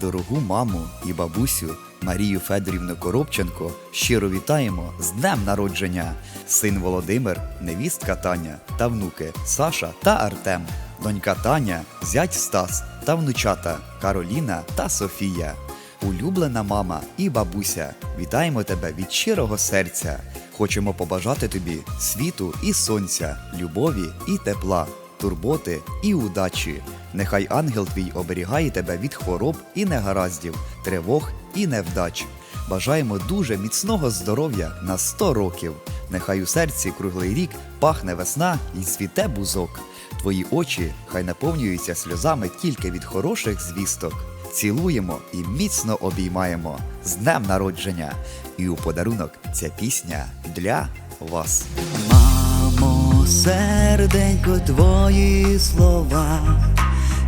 Дорогу маму і бабусю Марію Федорівну Коробченко щиро вітаємо з днем народження. Син Володимир, невістка Таня та внуки Саша та Артем, донька Таня, зять Стас та внучата Кароліна та Софія. Улюблена мама і бабуся, вітаємо тебе від щирого серця. Хочемо побажати тобі світу і сонця, любові і тепла, турботи і удачі. Нехай ангел твій оберігає тебе від хвороб і негараздів, тривог і невдач. Бажаємо дуже міцного здоров'я на 100 років. Нехай у серці круглий рік пахне весна і цвіте бузок. Твої очі хай наповнюються сльозами тільки від хороших звісток. Цілуємо і міцно обіймаємо з днем народження. І у подарунок ця пісня для вас. Мамо, серденько, твої слова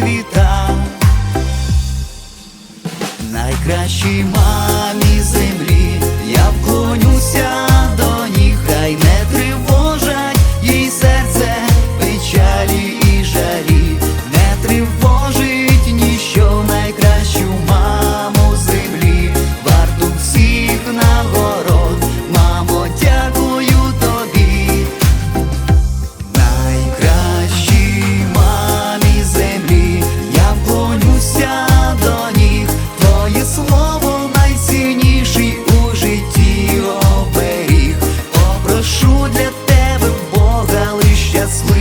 мама. Найкращій мамі землі я вклонюся sweet.